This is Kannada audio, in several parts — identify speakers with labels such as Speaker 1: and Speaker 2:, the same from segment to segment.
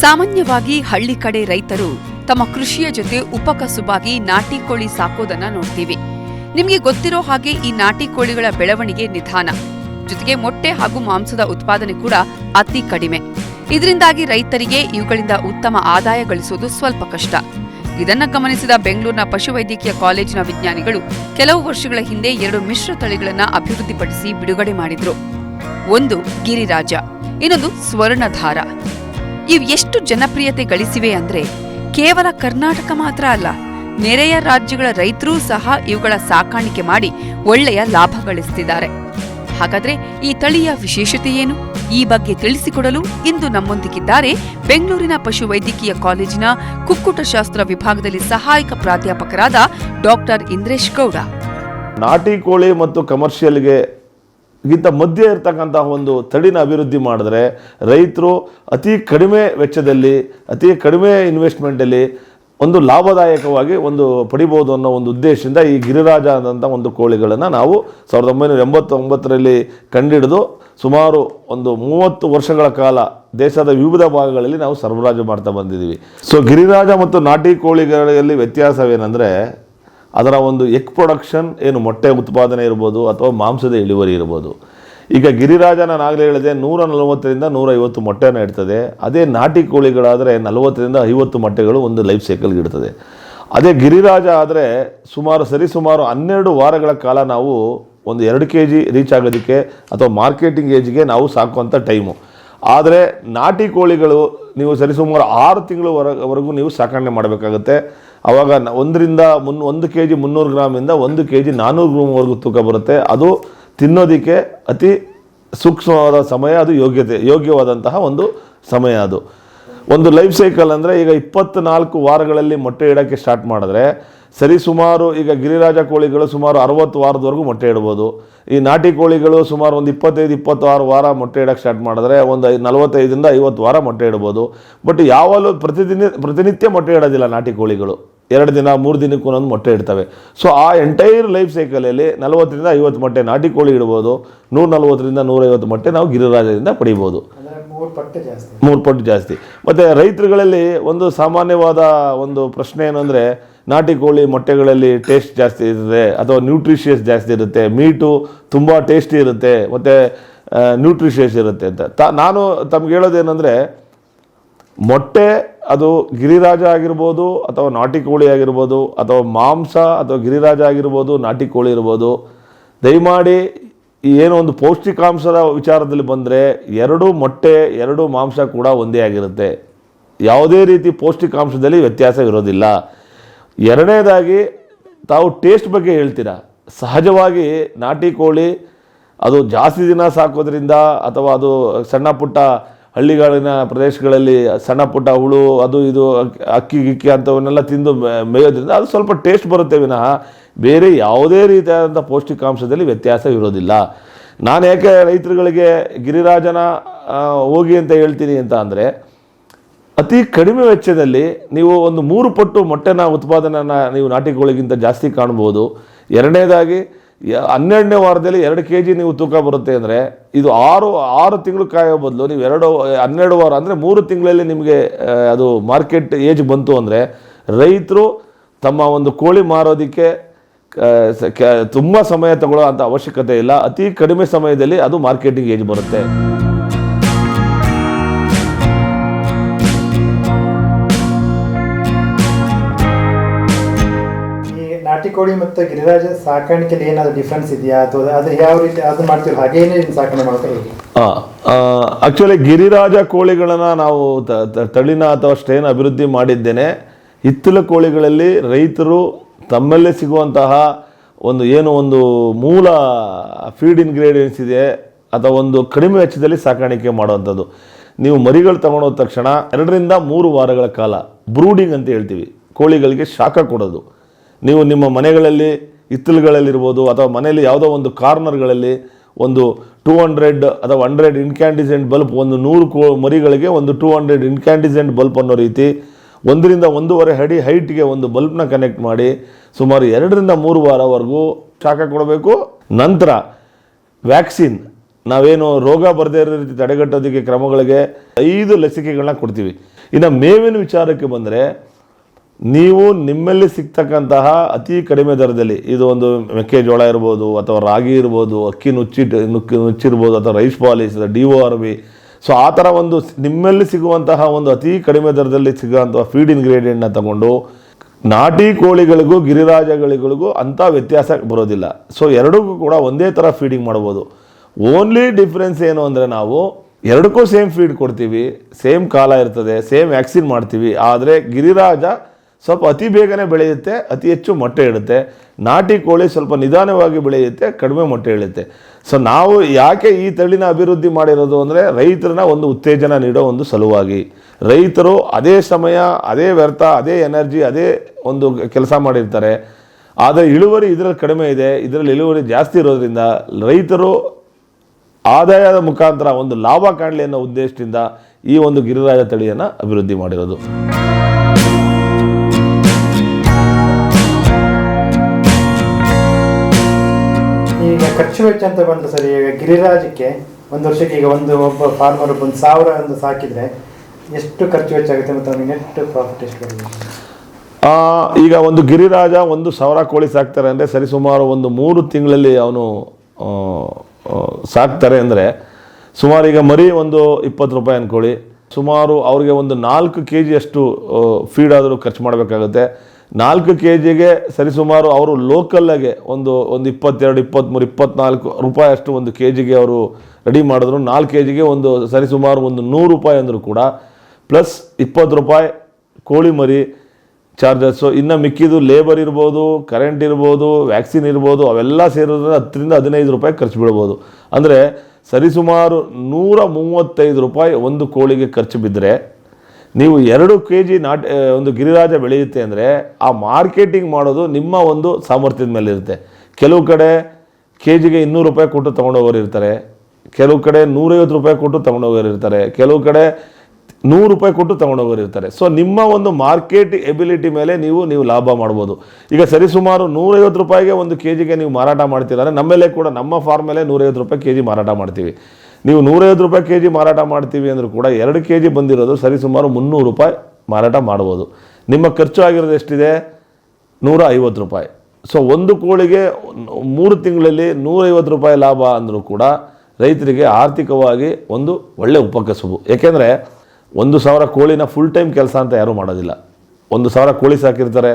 Speaker 1: ಸಾಮಾನ್ಯವಾಗಿ ಹಳ್ಳಿ ಕಡೆ ರೈತರು ತಮ್ಮ ಕೃಷಿಯ ಜೊತೆ ಉಪಕಸುಬಾಗಿ ನಾಟಿ ಕೋಳಿ ಸಾಕೋದನ್ನ ನೋಡ್ತೀವಿ. ನಿಮಗೆ ಗೊತ್ತಿರೋ ಹಾಗೆ ಈ ನಾಟಿ ಕೋಳಿಗಳ ಬೆಳವಣಿಗೆ ನಿಧಾನ. ಜೊತೆಗೆ ಮೊಟ್ಟೆ ಹಾಗೂ ಮಾಂಸದ ಉತ್ಪಾದನೆ ಕೂಡ ಅತಿ ಕಡಿಮೆ. ಇದರಿಂದಾಗಿ ರೈತರಿಗೆ ಇವುಗಳಿಂದ ಉತ್ತಮ ಆದಾಯ ಗಳಿಸುವುದು ಸ್ವಲ್ಪ ಕಷ್ಟ. ಇದನ್ನ ಗಮನಿಸಿದ ಬೆಂಗಳೂರಿನ ಪಶುವೈದ್ಯಕೀಯ ಕಾಲೇಜಿನ ವಿಜ್ಞಾನಿಗಳು ಕೆಲವು ವರ್ಷಗಳ ಹಿಂದೆ ಎರಡು ಮಿಶ್ರ ತಳಿಗಳನ್ನ ಅಭಿವೃದ್ಧಿಪಡಿಸಿ ಬಿಡುಗಡೆ ಮಾಡಿದ್ರು. ಒಂದು ಗಿರಿರಾಜ, ಇನ್ನೊಂದು ಸ್ವರ್ಣಧಾರ. ಇವ್ ಎಷ್ಟು ಜನಪ್ರಿಯತೆ ಗಳಿಸಿವೆ ಅಂದ್ರೆ ಕೇವಲ ಕರ್ನಾಟಕ ಮಾತ್ರ ಅಲ್ಲ, ನೆರೆಯ ರಾಜ್ಯಗಳ ರೈತರೂ ಸಹ ಇವುಗಳ ಸಾಕಾಣಿಕೆ ಮಾಡಿ ಒಳ್ಳೆಯ ಲಾಭ ಗಳಿಸುತ್ತಿದ್ದಾರೆ ಹಾಗಾದ್ರೆ ಈ ತಳಿಯ ವಿಶೇಷತೆ ಏನು? ಈ ಬಗ್ಗೆ ತಿಳಿಸಿಕೊಡಲು ಇಂದು ನಮ್ಮೊಂದಿಗಿದ್ದಾರೆ ಬೆಂಗಳೂರಿನ ಪಶುವೈದ್ಯಕೀಯ ಕಾಲೇಜಿನ ಕುಕ್ಕುಟಶಾಸ್ತ್ರ ವಿಭಾಗದಲ್ಲಿ ಸಹಾಯಕ ಪ್ರಾಧ್ಯಾಪಕರಾದ ಡಾಕ್ಟರ್ ಇಂದ್ರೇಶ್ ಗೌಡ.
Speaker 2: ನಾಟಿ ಕೋಳಿ ಮತ್ತು ಕಮರ್ಷಿಯಲ್ಗೆ ಗಿಂತ ಮಧ್ಯೆ ಇರ್ತಕ್ಕಂತಹ ಒಂದು ತಳಿನ ಅಭಿವೃದ್ಧಿ ಮಾಡಿದ್ರೆ ರೈತರು ಅತಿ ಕಡಿಮೆ ವೆಚ್ಚದಲ್ಲಿ, ಅತಿ ಕಡಿಮೆ ಇನ್ವೆಸ್ಟ್ಮೆಂಟಲ್ಲಿ ಒಂದು ಲಾಭದಾಯಕವಾಗಿ ಒಂದು ಪಡಿಬೋದು ಅನ್ನೋ ಒಂದು ಉದ್ದೇಶದಿಂದ ಈ ಗಿರಿರಾಜ ಆದಂಥ ಒಂದು ಕೋಳಿಗಳನ್ನು ನಾವು ಸಾವಿರದ ಒಂಬೈನೂರ ಎಂಬತ್ತೊಂಬತ್ತರಲ್ಲಿ ಕಂಡಿಡಿದು ಸುಮಾರು ಒಂದು ಮೂವತ್ತು ವರ್ಷಗಳ ಕಾಲ ದೇಶದ ವಿವಿಧ ಭಾಗಗಳಲ್ಲಿ ನಾವು ಸರಬರಾಜು ಮಾಡ್ತಾ ಬಂದಿದ್ದೀವಿ. ಸೊ ಗಿರಿರಾಜ ಮತ್ತು ನಾಟಿ ಕೋಳಿಗಳಲ್ಲಿ ವ್ಯತ್ಯಾಸವೇನೆಂದರೆ ಅದರ ಒಂದು ಎಗ್ ಪ್ರೊಡಕ್ಷನ್ ಏನು ಮೊಟ್ಟೆ ಉತ್ಪಾದನೆ ಇರ್ಬೋದು ಅಥವಾ ಮಾಂಸದ ಇಳುವರಿ ಇರ್ಬೋದು. ಈಗ ಗಿರಿರಾಜ ನಾನು ಆಗಲೇ ಹೇಳಿದೆ ನೂರ ನಲವತ್ತರಿಂದ ನೂರ ಐವತ್ತು ಮೊಟ್ಟೆನ ಇಡ್ತದೆ. ಅದೇ ನಾಟಿ ಕೋಳಿಗಳಾದರೆ ನಲವತ್ತರಿಂದ ಐವತ್ತು ಮೊಟ್ಟೆಗಳು ಒಂದು ಲೈಫ್ ಸೈಕಲ್ಗೆ ಇಡ್ತದೆ. ಅದೇ ಗಿರಿರಾಜ ಆದರೆ ಸುಮಾರು ಸರಿಸುಮಾರು ಹನ್ನೆರಡು ವಾರಗಳ ಕಾಲ ನಾವು ಒಂದು ಎರಡು ಕೆ ಜಿ ರೀಚ್ ಆಗೋದಕ್ಕೆ ಅಥವಾ ಮಾರ್ಕೆಟಿಂಗ್ ಏಜ್ಗೆ ನಾವು ಸಾಕುವಂಥ ಟೈಮು ಆದರೆ ನಾಟಿ ಕೋಳಿಗಳು ನೀವು ಸರಿಸುಮಾರು ಆರು ತಿಂಗಳವರೆಗೂ ನೀವು ಸಾಕಣೆ ಮಾಡಬೇಕಾಗುತ್ತೆ. ಆವಾಗ ಒಂದರಿಂದ ಮುನ್ ಒಂದು ಕೆ ಜಿ ಮುನ್ನೂರು ಗ್ರಾಮಿಂದ ಒಂದು ಕೆ ಜಿ ನಾನ್ನೂರು ಗ್ರಾಮ್ವರೆಗೂ ತೂಕ ಬರುತ್ತೆ. ಅದು ತಿನ್ನೋದಕ್ಕೆ ಅತಿ ಸೂಕ್ಷ್ಮವಾದ ಸಮಯ, ಅದು ಯೋಗ್ಯತೆ, ಯೋಗ್ಯವಾದಂತಹ ಒಂದು ಸಮಯ ಅದು. ಒಂದು ಲೈಫ್ ಸೈಕಲ್ ಅಂದರೆ ಈಗ ಇಪ್ಪತ್ನಾಲ್ಕು ವಾರಗಳಲ್ಲಿ ಮೊಟ್ಟೆ ಇಡೋಕ್ಕೆ ಸ್ಟಾರ್ಟ್ ಮಾಡಿದ್ರೆ ಸರಿ ಸುಮಾರು ಈಗ ಗಿರಿರಾಜ ಕೋಳಿಗಳು ಸುಮಾರು ಅರವತ್ತು ವಾರದವರೆಗೂ ಮೊಟ್ಟೆ ಇಡ್ಬೋದು. ಈ ನಾಟಿ ಕೋಳಿಗಳು ಸುಮಾರು ಒಂದು ಇಪ್ಪತ್ತೈದು, ಇಪ್ಪತ್ತಾರು ವಾರ ಮೊಟ್ಟೆ ಇಡೋಕ್ಕೆ ಸ್ಟಾರ್ಟ್ ಮಾಡಿದ್ರೆ ಒಂದು ಐ ನಲವತ್ತೈದರಿಂದ ಐವತ್ತು ವಾರ ಮೊಟ್ಟೆ ಇಡ್ಬೋದು. ಬಟ್ ಯಾವಾಗಲೂ ಪ್ರತಿದಿನ ಪ್ರತಿನಿತ್ಯ ಮೊಟ್ಟೆ ಇಡೋದಿಲ್ಲ ನಾಟಿ ಕೋಳಿಗಳು. ಎರಡು ದಿನ ಮೂರು ದಿನಕ್ಕೆ ಒಂದೊಂದು ಮೊಟ್ಟೆ ಇಡ್ತವೆ. ಸೊ ಆ ಎಂಟೈರ್ ಲೈಫ್ ಸೈಕಲಲ್ಲಿ ನಲವತ್ತರಿಂದ ಐವತ್ತು ಮೊಟ್ಟೆ ನಾಟಿ ಕೋಳಿ ಇಡ್ಬೋದು. ನೂರ ನಲವತ್ತರಿಂದ ನೂರೈವತ್ತು ಮೊಟ್ಟೆ ನಾವು ಗಿರಿರಾಜದಿಂದ ಪಡಿಬೋದು.
Speaker 3: ಮೂರು ಪಟ್ಟು ಜಾಸ್ತಿ.
Speaker 2: ಮೂರು ಪಟ್ಟು ಜಾಸ್ತಿ. ಮತ್ತು ರೈತರುಗಳಲ್ಲಿ ಒಂದು ಸಾಮಾನ್ಯವಾದ ಒಂದು ಪ್ರಶ್ನೆ ಏನು ಅಂದರೆ ನಾಟಿ ಕೋಳಿ ಮೊಟ್ಟೆಗಳಲ್ಲಿ ಟೇಸ್ಟ್ ಜಾಸ್ತಿ ಇರುತ್ತೆ ಅಥವಾ ನ್ಯೂಟ್ರಿಷಿಯಸ್ ಜಾಸ್ತಿ ಇರುತ್ತೆ? ಮೀಟು ತುಂಬ ಟೇಸ್ಟಿ ಇರುತ್ತೆ ಮತ್ತು ನ್ಯೂಟ್ರಿಷಿಯಸ್ ಇರುತ್ತೆ ಅಂತ. ತಾ ನಾನು ತಮ್ಗೆ ಹೇಳೋದೇನೆಂದರೆ ಮೊಟ್ಟೆ ಅದು ಗಿರಿರಾಜ ಆಗಿರ್ಬೋದು ಅಥವಾ ನಾಟಿ ಕೋಳಿ ಆಗಿರ್ಬೋದು ಅಥವಾ ಮಾಂಸ ಅಥವಾ ಗಿರಿರಾಜ ಆಗಿರ್ಬೋದು, ನಾಟಿ ಕೋಳಿ ಇರ್ಬೋದು. ದಯಮಾಡಿ ಏನು ಒಂದು ಪೌಷ್ಟಿಕಾಂಶದ ವಿಚಾರದಲ್ಲಿ ಬಂದರೆ ಎರಡು ಮೊಟ್ಟೆ, ಎರಡು ಮಾಂಸ ಕೂಡ ಒಂದೇ ಆಗಿರುತ್ತೆ. ಯಾವುದೇ ರೀತಿ ಪೌಷ್ಟಿಕಾಂಶದಲ್ಲಿ ವ್ಯತ್ಯಾಸ ಇರೋದಿಲ್ಲ. ಎರಡನೇದಾಗಿ ತಾವು ಟೇಸ್ಟ್ ಬಗ್ಗೆ ಹೇಳ್ತೀರಾ? ಸಹಜವಾಗಿ ನಾಟಿ ಕೋಳಿ ಅದು ಜಾಸ್ತಿ ದಿನ ಸಾಕೋದ್ರಿಂದ ಅಥವಾ ಅದು ಸಣ್ಣ ಪುಟ್ಟ ಹಳ್ಳಿಗಳಿನ ಪ್ರದೇಶಗಳಲ್ಲಿ ಸಣ್ಣ ಪುಟ್ಟ ಹುಳು, ಅದು ಇದು, ಅಕ್ಕಿ- ಗಿಕ್ಕಿ ಅಂಥವನ್ನೆಲ್ಲ ತಿಂದು ಮೇಯೋದ್ರಿಂದ ಅದು ಸ್ವಲ್ಪ ಟೇಸ್ಟ್ ಬರುತ್ತೆ ವಿನಃ. ಬೇರೆ ಯಾವುದೇ ರೀತಿಯಾದಂಥ ಪೌಷ್ಟಿಕಾಂಶದಲ್ಲಿ ವ್ಯತ್ಯಾಸ ಇರೋದಿಲ್ಲ. ನಾನು ಯಾಕೆ ರೈತರುಗಳಿಗೆ ಗಿರಿರಾಜನ ಹೋಗಿ ಅಂತ ಹೇಳ್ತೀನಿ ಅಂತ ಅಂದರೆ, ಅತಿ ಕಡಿಮೆ ವೆಚ್ಚದಲ್ಲಿ ನೀವು ಒಂದು ಮೂರು ಪಟ್ಟು ಮೊಟ್ಟೆನ, ಉತ್ಪಾದನೆಯನ್ನು ನೀವು ನಾಟಿ ಕೋಳಿಗಿಂತ ಜಾಸ್ತಿ ಕಾಣ್ಬೋದು. ಎರಡನೇದಾಗಿ ಹನ್ನೆರಡನೇ ವಾರದಲ್ಲಿ ಎರಡು ಕೆ ಜಿ ನೀವು ತೂಕ ಬರುತ್ತೆ ಅಂದರೆ ಇದು ಆರು ಆರು ತಿಂಗಳು ಕಾಯೋ ಬದಲು ನೀವು ಎರಡು, ಹನ್ನೆರಡು ವಾರ ಅಂದರೆ ಮೂರು ತಿಂಗಳಲ್ಲಿ ನಿಮಗೆ ಅದು ಮಾರ್ಕೆಟ್ ಏಜ್ ಬಂತು ಅಂದರೆ ರೈತರು ತಮ್ಮ ಒಂದು ಕೋಳಿ ಮಾರೋದಕ್ಕೆ ತುಂಬ ಸಮಯ ತಗೊಳ್ಳೋ ಅಂಥ ಅವಶ್ಯಕತೆ ಇಲ್ಲ. ಅತಿ ಕಡಿಮೆ ಸಮಯದಲ್ಲಿ ಅದು ಮಾರ್ಕೆಟಿಂಗ್ ಏಜ್ ಬರುತ್ತೆ.
Speaker 3: ನಾಟಿ ಕೋಳಿ ಮತ್ತು ಗಿರಿರಾಜ ಸಾಕಾಣಿಕೆಯಲ್ಲಿ ಏನಾದರೂ ಡಿಫ್ರೆನ್ಸ್ ಇದೆಯಾ? ಅಥವಾ ಅದು ಯಾವ ರೀತಿ ಅದು ಮಾಡ್ತೀವಿ ಹಾಗೇನೆ ಸಾಕಣೆ ಮಾಡ್ತಾರೆ
Speaker 2: ಆಕ್ಚುಲಿ ಗಿರಿರಾಜ ಕೋಳಿಗಳನ್ನು ನಾವು ತಳಿನ ಅಥವಾ ಸ್ಟ್ರೇನ್ ಅಭಿವೃದ್ಧಿ ಮಾಡಿದ್ದೇನೆ. ಹಿತ್ತಲ ಕೋಳಿಗಳಲ್ಲಿ ರೈತರು ತಮ್ಮಲ್ಲೇ ಸಿಗುವಂತಹ ಒಂದು ಏನು ಒಂದು ಮೂಲ ಫೀಡ್ ಇನ್ಗ್ರೀಡಿಯೆಂಟ್ಸ್ ಇದೆ, ಅಥವಾ ಒಂದು ಕಡಿಮೆ ವೆಚ್ಚದಲ್ಲಿ ಸಾಕಾಣಿಕೆ ಮಾಡುವಂಥದ್ದು. ನೀವು ಮರಿಗಳು ತಗೊಂಡೋದ ತಕ್ಷಣ ಎರಡರಿಂದ ಮೂರು ವಾರಗಳ ಕಾಲ ಬ್ರೂಡಿಂಗ್ ಅಂತ ಹೇಳ್ತೀವಿ. ಕೋಳಿಗಳಿಗೆ ಶಾಖ ಕೊಡೋದು. ನೀವು ನಿಮ್ಮ ಮನೆಗಳಲ್ಲಿ ಹಿತ್ತಲುಗಳಲ್ಲಿರ್ಬೋದು ಅಥವಾ ಮನೆಯಲ್ಲಿ ಯಾವುದೋ ಒಂದು ಕಾರ್ನರ್ಗಳಲ್ಲಿ ಒಂದು ಟೂ ಹಂಡ್ರೆಡ್ ಅಥವಾ ಹಂಡ್ರೆಡ್ ಇನ್ಕ್ಯಾಂಡಿಸೆಂಟ್ ಬಲ್ಬ್, ಒಂದು ನೂರು ಕೋ ಮರಿಗಳಿಗೆ ಒಂದು ಟೂ ಹಂಡ್ರೆಡ್ ಇನ್ಕ್ಯಾಂಡಿಸೆಂಟ್ ಬಲ್ಬ್ ಅನ್ನೋ ರೀತಿ ಒಂದರಿಂದ ಒಂದೂವರೆ ಅಡಿ ಹೈಟ್ಗೆ ಒಂದು ಬಲ್ಬ್ನ ಕನೆಕ್ಟ್ ಮಾಡಿ ಸುಮಾರು ಎರಡರಿಂದ ಮೂರು ವಾರವರೆಗೂ ಶಾಖ ಕೊಡಬೇಕು. ನಂತರ ವ್ಯಾಕ್ಸಿನ್. ನಾವೇನು ರೋಗ ಬರದೇ ಇರೋ ರೀತಿ ತಡೆಗಟ್ಟೋದಕ್ಕೆ ಕ್ರಮಗಳಿಗೆ ಐದು ಲಸಿಕೆಗಳನ್ನ ಕೊಡ್ತೀವಿ. ಇನ್ನು ಮೇವಿನ ವಿಚಾರಕ್ಕೆ ಬಂದರೆ ನೀವು ನಿಮ್ಮಲ್ಲಿ ಸಿಗ್ತಕ್ಕಂತಹ ಅತಿ ಕಡಿಮೆ ದರದಲ್ಲಿ, ಇದು ಒಂದು ಮೆಕ್ಕೆಜೋಳ ಇರ್ಬೋದು ಅಥವಾ ರಾಗಿ ಇರ್ಬೋದು, ಅಕ್ಕಿ ನುಚ್ಚಿಟ್ಟು ನುಕ್ಕಿ, ನುಚ್ಚಿರ್ಬೋದು ಅಥವಾ rice polish D O R B so ಆ ಥರ ಒಂದು ನಿಮ್ಮಲ್ಲಿ ಸಿಗುವಂತಹ ಒಂದು ಅತಿ ಕಡಿಮೆ ದರದಲ್ಲಿ ಸಿಗುವಂತಹ ಫೀಡ್ ಇಂಗ್ರೀಡಿಯೆಂಟ್ನ ತಗೊಂಡು, ನಾಟಿ ಕೋಳಿಗಳಿಗೂ ಗಿರಿರಾಜಗಳಿಗೂ ಅಂಥ ವ್ಯತ್ಯಾಸ ಬರೋದಿಲ್ಲ. ಸೊ ಎರಡಕ್ಕೂ ಕೂಡ ಒಂದೇ ಥರ ಫೀಡಿಂಗ್ ಮಾಡ್ಬೋದು. ಓನ್ಲಿ ಡಿಫ್ರೆನ್ಸ್ ಏನು ಅಂದರೆ ನಾವು ಎರಡಕ್ಕೂ ಸೇಮ್ ಫೀಡ್ ಕೊಡ್ತೀವಿ ಸೇಮ್ ಕಾಲ ಇರ್ತದೆ ಸೇಮ್ ವ್ಯಾಕ್ಸಿನ್ ಮಾಡ್ತೀವಿ, ಆದರೆ ಗಿರಿರಾಜ ಸ್ವಲ್ಪ ಅತಿ ಬೇಗನೆ ಬೆಳೆಯುತ್ತೆ, ಅತಿ ಹೆಚ್ಚು ಮೊಟ್ಟೆ ಇಡುತ್ತೆ. ನಾಟಿ ಕೋಳಿ ಸ್ವಲ್ಪ ನಿಧಾನವಾಗಿ ಬೆಳೆಯುತ್ತೆ, ಕಡಿಮೆ ಮೊಟ್ಟೆ ಇಳುತ್ತೆ ಸೊ ನಾವು ಯಾಕೆ ಈ ತಳಿನ ಅಭಿವೃದ್ಧಿ ಮಾಡಿರೋದು ಅಂದರೆ ರೈತರನ್ನ ಒಂದು ಉತ್ತೇಜನ ನೀಡೋ ಒಂದು ಸಲುವಾಗಿ. ರೈತರು ಅದೇ ಸಮಯ, ಅದೇ ವ್ಯರ್ಥ, ಅದೇ ಎನರ್ಜಿ, ಅದೇ ಒಂದು ಕೆಲಸ ಮಾಡಿರ್ತಾರೆ. ಆದರೆ ಇಳುವರಿ ಇದರಲ್ಲಿ ಕಡಿಮೆ ಇದೆ, ಇದರಲ್ಲಿ ಇಳುವರಿ ಜಾಸ್ತಿ ಇರೋದ್ರಿಂದ ರೈತರು ಆದಾಯದ ಮುಖಾಂತರ ಒಂದು ಲಾಭ ಕಾಣಲಿ ಅನ್ನೋ ಉದ್ದೇಶದಿಂದ ಈ ಒಂದು ಗಿರಿರಾಜ ತಳಿಯನ್ನು ಅಭಿವೃದ್ಧಿ ಮಾಡಿರೋದು.
Speaker 3: ಈಗ ಖರ್ಚು ವೆಚ್ಚ ಅಂತ ಬಂದ್ರೆ ಸರ್, ಈಗ ಗಿರಿರಾಜಕ್ಕೆ ಒಂದು ವರ್ಷಕ್ಕೆ ಈಗ ಒಂದು ಒಬ್ಬ ಫಾರ್ಮರ್ ಒಂದು ಸಾವಿರ ಒಂದು ಸಾಕಿದರೆ ಎಷ್ಟು ಖರ್ಚು ವೆಚ್ಚ ಆಗುತ್ತೆ ಮತ್ತು ಅವನಿಗೆ ನೆಟ್ ಪ್ರಾಫಿಟ್ ಎಷ್ಟು ಬರುತ್ತೆ?
Speaker 2: ಈಗ ಒಂದು ಗಿರಿರಾಜ ಒಂದು ಸಾವಿರ ಕೋಳಿ ಸಾಕ್ತಾರೆ ಅಂದರೆ ಸರಿಸುಮಾರು ಒಂದು ಮೂರು ತಿಂಗಳಲ್ಲಿ ಅವನು ಸಾಕ್ತಾರೆ ಅಂದರೆ ಸುಮಾರು ಈಗ ಮರಿ ಒಂದು ಇಪ್ಪತ್ತು ರೂಪಾಯಿ ಅಂದ್ಕೊಳ್ಳಿ ಸುಮಾರು ಅವ್ರಿಗೆ ಒಂದು ನಾಲ್ಕು ಕೆ ಜಿಯಷ್ಟು ಫೀಡ್ ಆದರೂ ಖರ್ಚು ಮಾಡಬೇಕಾಗುತ್ತೆ. ನಾಲ್ಕು ಕೆ ಜಿಗೆ ಸರಿಸುಮಾರು ಅವರು ಲೋಕಲ್ಲಾಗೆ ಒಂದು ಒಂದು ಇಪ್ಪತ್ತೆರಡು, ಇಪ್ಪತ್ತ್ಮೂರು ಇಪ್ಪತ್ನಾಲ್ಕು ರೂಪಾಯಿ ಅಷ್ಟು ಒಂದು ಕೆ ಜಿಗೆ ಅವರು ರೆಡಿ ಮಾಡಿದ್ರು. ನಾಲ್ಕು ಕೆ ಜಿಗೆ ಒಂದು ಸರಿಸುಮಾರು ಒಂದು ನೂರು ರೂಪಾಯಿ ಅಂದರೂ ಕೂಡ ಪ್ಲಸ್ ಇಪ್ಪತ್ತು ರೂಪಾಯಿ ಕೋಳಿ ಮರಿ ಚಾರ್ಜಸ್ಸು ಇನ್ನು ಮಿಕ್ಕಿದ್ದು ಲೇಬರ್ ಇರ್ಬೋದು ಕರೆಂಟ್ ಇರ್ಬೋದು ವ್ಯಾಕ್ಸಿನ್ ಇರ್ಬೋದು, ಅವೆಲ್ಲ ಸೇರಿದ್ರೆ ಹತ್ತರಿಂದ ಹದಿನೈದು ರೂಪಾಯಿ ಖರ್ಚು ಬಿಡ್ಬೋದು ಅಂದರೆ ಸರಿಸುಮಾರು ನೂರ ಮೂವತ್ತೈದು ರೂಪಾಯಿ ಒಂದು ಕೋಳಿಗೆ ಖರ್ಚು ಬಿದ್ದರೆ ನೀವು ಎರಡು ಕೆ ಜಿ ನಾಟ್ ಒಂದು ಗಿರಿರಾಜ ಬೆಳೆಯುತ್ತೆ ಅಂದರೆ ಆ ಮಾರ್ಕೆಟಿಂಗ್ ಮಾಡೋದು ನಿಮ್ಮ ಒಂದು ಸಾಮರ್ಥ್ಯದ ಮೇಲೆ ಇರುತ್ತೆ. ಕೆಲವು ಕಡೆ ಕೆ ಜಿಗೆ ಇನ್ನೂರು ರೂಪಾಯಿ ಕೊಟ್ಟು ತೊಗೊಂಡೋಗೋರು ಇರ್ತಾರೆ. ಕೆಲವು ಕಡೆ ನೂರೈವತ್ತು ರೂಪಾಯಿ ಕೊಟ್ಟು ತೊಗೊಂಡೋಗೋರು ಇರ್ತಾರೆ. ಕೆಲವು ಕಡೆ ನೂರು ರೂಪಾಯಿ ಕೊಟ್ಟು ತೊಗೊಂಡೋಗೋರು ಇರ್ತಾರೆ. ಸೊ ನಿಮ್ಮ ಒಂದು ಮಾರ್ಕೆಟ್ ಎಬಿಲಿಟಿ ಮೇಲೆ ನೀವು ನೀವು ಲಾಭ ಮಾಡ್ಬೋದು. ಈಗ ಸರಿಸುಮಾರು ನೂರೈವತ್ತು ರೂಪಾಯಿಗೆ ಒಂದು ಕೆ ಜಿಗೆ ನೀವು ಮಾರಾಟ ಮಾಡ್ತಿದ್ದಾರೆ ನಮ್ಮಲ್ಲೇ ಕೂಡ, ನಮ್ಮ ಫಾರ್ಮ್ ಮೇಲೆ ನೂರೈವತ್ತು ರೂಪಾಯಿ ಕೆ ಜಿ ಮಾರಾಟ ಮಾಡ್ತೀವಿ. ನೀವು ನೂರೈವತ್ತು ರೂಪಾಯಿ ಕೆ ಜಿ ಮಾರಾಟ ಮಾಡ್ತೀವಿ ಅಂದರೂ ಕೂಡ ಎರಡು ಕೆ ಜಿ ಬಂದಿರೋದು ಸರಿಸುಮಾರು ಮುನ್ನೂರು ರೂಪಾಯಿ ಮಾರಾಟ ಮಾಡ್ಬೋದು. ನಿಮ್ಮ ಖರ್ಚು ಆಗಿರೋದು ಎಷ್ಟಿದೆ? ನೂರ ಐವತ್ತು ರೂಪಾಯಿ. ಸೊ ಒಂದು ಕೋಳಿಗೆ ಮೂರು ತಿಂಗಳಲ್ಲಿ ನೂರೈವತ್ತು ರೂಪಾಯಿ ಲಾಭ ಅಂದರೂ ಕೂಡ ರೈತರಿಗೆ ಆರ್ಥಿಕವಾಗಿ ಒಂದು ಒಳ್ಳೆ ಉಪಕಸುಬು ಏಕೆಂದರೆ ಒಂದು ಸಾವಿರ ಕೋಳಿನ ಫುಲ್ ಟೈಮ್ ಕೆಲಸ ಅಂತ ಯಾರೂ ಮಾಡೋದಿಲ್ಲ. ಒಂದು ಸಾವಿರ ಕೋಳಿ ಸಾಕಿರ್ತಾರೆ,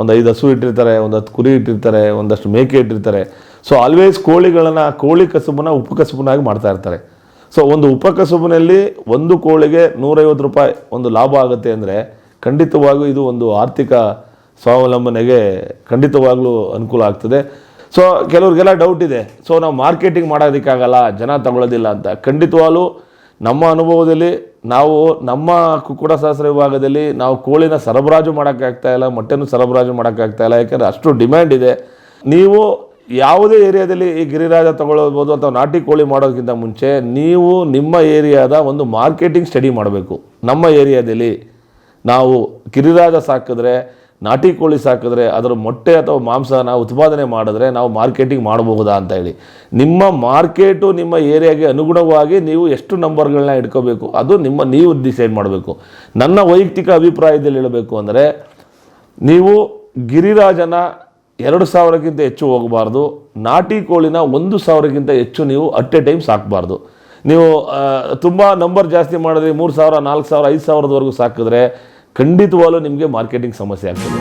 Speaker 2: ಒಂದು ಐದು ಹಸು ಇಟ್ಟಿರ್ತಾರೆ, ಒಂದು ಹತ್ತು ಕುರಿ ಇಟ್ಟಿರ್ತಾರೆ, ಒಂದಷ್ಟು ಮೇಕೆ ಇಟ್ಟಿರ್ತಾರೆ. ಸೊ ಆಲ್ವೇಸ್ ಕೋಳಿಗಳನ್ನು, ಕೋಳಿ ಕಸುಬನ್ನ ಉಪಕಸುಬನಾಗಿ ಮಾಡ್ತಾ ಇರ್ತಾರೆ. ಸೊ ಒಂದು ಉಪಕಸುಬಿನಲ್ಲಿ ಒಂದು ಕೋಳಿಗೆ ನೂರೈವತ್ತು ರೂಪಾಯಿ ಒಂದು ಲಾಭ ಆಗುತ್ತೆ ಅಂದರೆ ಖಂಡಿತವಾಗೂ ಇದು ಒಂದು ಆರ್ಥಿಕ ಸ್ವಾವಲಂಬನೆಗೆ ಖಂಡಿತವಾಗ್ಲೂ ಅನುಕೂಲ ಆಗ್ತದೆ. ಸೊ ಕೆಲವ್ರಿಗೆಲ್ಲ ಡೌಟ್ ಇದೆ. ಸೊ ನಾವು ಮಾರ್ಕೆಟಿಂಗ್ ಮಾಡೋದಕ್ಕಾಗಲ್ಲ, ಜನ ತಗೊಳ್ಳೋದಿಲ್ಲ ಅಂತ. ಖಂಡಿತವಾಗ್ಲೂ ನಮ್ಮ ಅನುಭವದಲ್ಲಿ ನಾವು ನಮ್ಮ ಕುಕ್ಕುಡ ಸಹಸ್ರ ವಿಭಾಗದಲ್ಲಿ ನಾವು ಕೋಳಿನ ಸರಬರಾಜು ಮಾಡೋಕ್ಕಾಗ್ತಾ ಇಲ್ಲ, ಮೊಟ್ಟೆನೂ ಸರಬರಾಜು ಮಾಡೋಕ್ಕಾಗ್ತಾ ಇಲ್ಲ. ಯಾಕಂದರೆ ಅಷ್ಟು ಡಿಮ್ಯಾಂಡ್ ಇದೆ. ನೀವು ಯಾವುದೇ ಏರಿಯಾದಲ್ಲಿ ಈ ಗಿರಿರಾಜ ತಗೊಳ್ಬೋದು ಅಥವಾ ನಾಟಿ ಕೋಳಿ ಮಾಡೋದಕ್ಕಿಂತ ಮುಂಚೆ ನೀವು ನಿಮ್ಮ ಏರಿಯಾದ ಒಂದು ಮಾರ್ಕೆಟಿಂಗ್ ಸ್ಟಡಿ ಮಾಡಬೇಕು. ನಮ್ಮ ಏರಿಯಾದಲ್ಲಿ ನಾವು ಗಿರಿರಾಜ ಸಾಕಿದ್ರೆ, ನಾಟಿ ಕೋಳಿ ಸಾಕಿದ್ರೆ, ಅದರ ಮೊಟ್ಟೆ ಅಥವಾ ಮಾಂಸನ ಉತ್ಪಾದನೆ ಮಾಡಿದ್ರೆ ನಾವು ಮಾರ್ಕೆಟಿಂಗ್ ಮಾಡಬಹುದಾ ಅಂತ ಹೇಳಿ. ನಿಮ್ಮ ಮಾರ್ಕೆಟು ನಿಮ್ಮ ಏರಿಯಾಗೆ ಅನುಗುಣವಾಗಿ ನೀವು ಎಷ್ಟು ನಂಬರ್ಗಳನ್ನ ಇಟ್ಕೋಬೇಕು, ಅದು ನಿಮ್ಮ, ನೀವು ಡಿಸೈಡ್ ಮಾಡಬೇಕು. ನನ್ನ ವೈಯಕ್ತಿಕ ಅಭಿಪ್ರಾಯದಲ್ಲಿ ಹೇಳಬೇಕು ಅಂದರೆ, ನೀವು ಗಿರಿರಾಜನ ಎರಡು ಸಾವಿರಕ್ಕಿಂತ ಹೆಚ್ಚು ಹೋಗಬಾರ್ದು. ನಾಟಿ ಕೋಳಿನ ಒಂದು ಸಾವಿರಕ್ಕಿಂತ ಹೆಚ್ಚು ನೀವು ಅಟ್ ಎ ಟೈಮ್ ಸಾಕಬಾರ್ದು ನೀವು ತುಂಬ ನಂಬರ್ ಜಾಸ್ತಿ ಮಾಡಿದ್ರೆ ಮೂರು ಸಾವಿರ, ನಾಲ್ಕು ಸಾವಿರ, ಐದು ಸಾವಿರದವರೆಗೂ ಸಾಕಿದ್ರೆ ಖಂಡಿತವಾಗಲೂ ನಿಮಗೆ ಮಾರ್ಕೆಟಿಂಗ್ ಸಮಸ್ಯೆ ಆಗ್ತದೆ.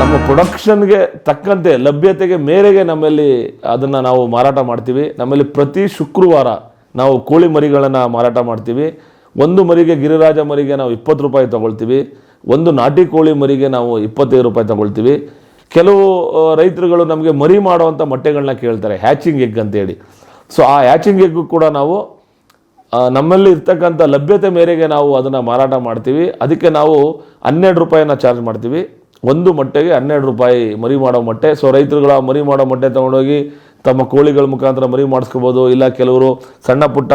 Speaker 2: ನಮ್ಮ ಪ್ರೊಡಕ್ಷನ್ಗೆ ತಕ್ಕಂತೆ, ಲಭ್ಯತೆಗೆ ಮೇರೆಗೆ ನಮ್ಮಲ್ಲಿ ಅದನ್ನು ನಾವು ಮಾರಾಟ ಮಾಡ್ತೀವಿ. ನಮ್ಮಲ್ಲಿ ಪ್ರತಿ ಶುಕ್ರವಾರ ನಾವು ಕೋಳಿ ಮರಿಗಳನ್ನು ಮಾರಾಟ ಮಾಡ್ತೀವಿ. ಒಂದು ಮರಿಗೆ ಗಿರಿರಾಜ ಮರಿಗೆ ನಾವು ಇಪ್ಪತ್ತು ರೂಪಾಯಿ ತಗೊಳ್ತೀವಿ, ಒಂದು ನಾಟಿ ಕೋಳಿ ಮರಿಗೆ ನಾವು ಇಪ್ಪತ್ತೈದು ರೂಪಾಯಿ ತಗೊಳ್ತೀವಿ. ಕೆಲವು ರೈತರುಗಳು ನಮಗೆ ಮರಿ ಮಾಡುವಂಥ ಮೊಟ್ಟೆಗಳನ್ನ ಕೇಳ್ತಾರೆ ಹ್ಯಾಚಿಂಗ್ ಎಗ್ ಅಂತೇಳಿ. ಸೊ ಆ ಹ್ಯಾಚಿಂಗ್ ಎಗ್ಗು ಕೂಡ ನಾವು ನಮ್ಮಲ್ಲಿ ಇರ್ತಕ್ಕಂಥ ಲಭ್ಯತೆ ಮೇರೆಗೆ ನಾವು ಅದನ್ನು ಮಾರಾಟ ಮಾಡ್ತೀವಿ. ಅದಕ್ಕೆ ನಾವು ಹನ್ನೆರಡು ರೂಪಾಯಿನ ಚಾರ್ಜ್ ಮಾಡ್ತೀವಿ. ಒಂದು ಮೊಟ್ಟೆಗೆ ಹನ್ನೆರಡು ರೂಪಾಯಿ ಮರಿ ಮಾಡೋ ಮೊಟ್ಟೆ. ಸೊ ರೈತರುಗಳು ಮರಿ ಮಾಡೋ ಮೊಟ್ಟೆ ತೊಗೊಂಡೋಗಿ ತಮ್ಮ ಕೋಳಿಗಳ ಮುಖಾಂತರ ಮರಿ ಮಾಡಿಸ್ಕೋಬೋದು. ಇಲ್ಲ ಕೆಲವರು ಸಣ್ಣ ಪುಟ್ಟ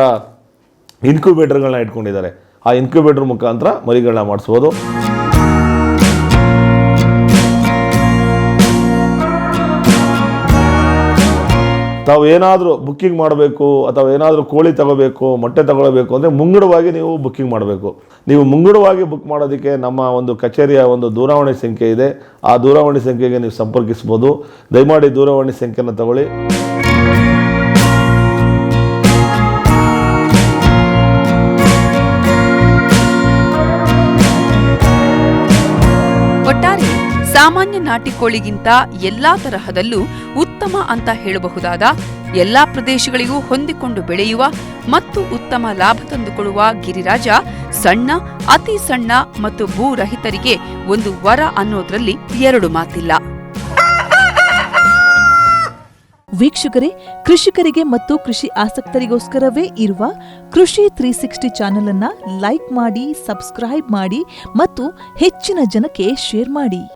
Speaker 2: ಇನ್ಕ್ಯುಬೇಟರ್ಗಳನ್ನ ಇಟ್ಕೊಂಡಿದ್ದಾರೆ. ಆ ಇನ್ಕ್ಯುಬೇಟರ್ ಮುಖಾಂತರ ಮರಿಗಳನ್ನ ಮಾಡಿಸ್ಬೋದು. ತಾವು ಏನಾದರೂ ಬುಕ್ಕಿಂಗ್ ಮಾಡಬೇಕು, ಅಥವಾ ಏನಾದರೂ ಕೋಳಿ ತಗೋಬೇಕು, ಮೊಟ್ಟೆ ತಗೊಳ್ಬೇಕು ಅಂದರೆ ಮುಂಗಡವಾಗಿ ನೀವು ಬುಕ್ಕಿಂಗ್ ಮಾಡಬೇಕು. ನೀವು ಮುಂಗಡವಾಗಿ ಬುಕ್ ಮಾಡೋದಕ್ಕೆ ನಮ್ಮ ಒಂದು ಕಚೇರಿಯ ಒಂದು ದೂರವಾಣಿ ಸಂಖ್ಯೆ ಇದೆ. ಆ ದೂರವಾಣಿ ಸಂಖ್ಯೆಗೆ ನೀವು ಸಂಪರ್ಕಿಸ್ಬೋದು. ದಯಮಾಡಿ ದೂರವಾಣಿ ಸಂಖ್ಯೆನ ತಗೊಳ್ಳಿ.
Speaker 1: ಸಾಮಾನ್ಯ ನಾಟಿ ಕೋಳಿಗಿಂತ ಎಲ್ಲಾ ತರಹದಲ್ಲೂ ಉತ್ತಮ ಅಂತ ಹೇಳಬಹುದಾದ ಎಲ್ಲಾ ಪ್ರದೇಶಗಳಿಗೂ ಹೊಂದಿಕೊಂಡು ಬೆಳೆಯುವ ಮತ್ತು ಉತ್ತಮ ಲಾಭ ತಂದುಕೊಡುವ ಗಿರಿರಾಜ ಸಣ್ಣ, ಅತಿ ಸಣ್ಣ ಮತ್ತು ಭೂರಹಿತರಿಗೆ ಒಂದು ವರ ಅನ್ನೋದ್ರಲ್ಲಿ ಎರಡು ಮಾತಿಲ್ಲ.
Speaker 4: ವೀಕ್ಷಕರೇ, ಕೃಷಿಕರಿಗೆ ಮತ್ತು ಕೃಷಿ ಆಸಕ್ತರಿಗೋಸ್ಕರವೇ ಇರುವ ಕೃಷಿ ತ್ರೀ ಸಿಕ್ಸ್ಟಿ ಚಾನೆಲ್ ಅನ್ನ ಲೈಕ್ ಮಾಡಿ, ಸಬ್ಸ್ಕ್ರೈಬ್ ಮಾಡಿ ಮತ್ತು ಹೆಚ್ಚಿನ ಜನಕ್ಕೆ ಶೇರ್ ಮಾಡಿ.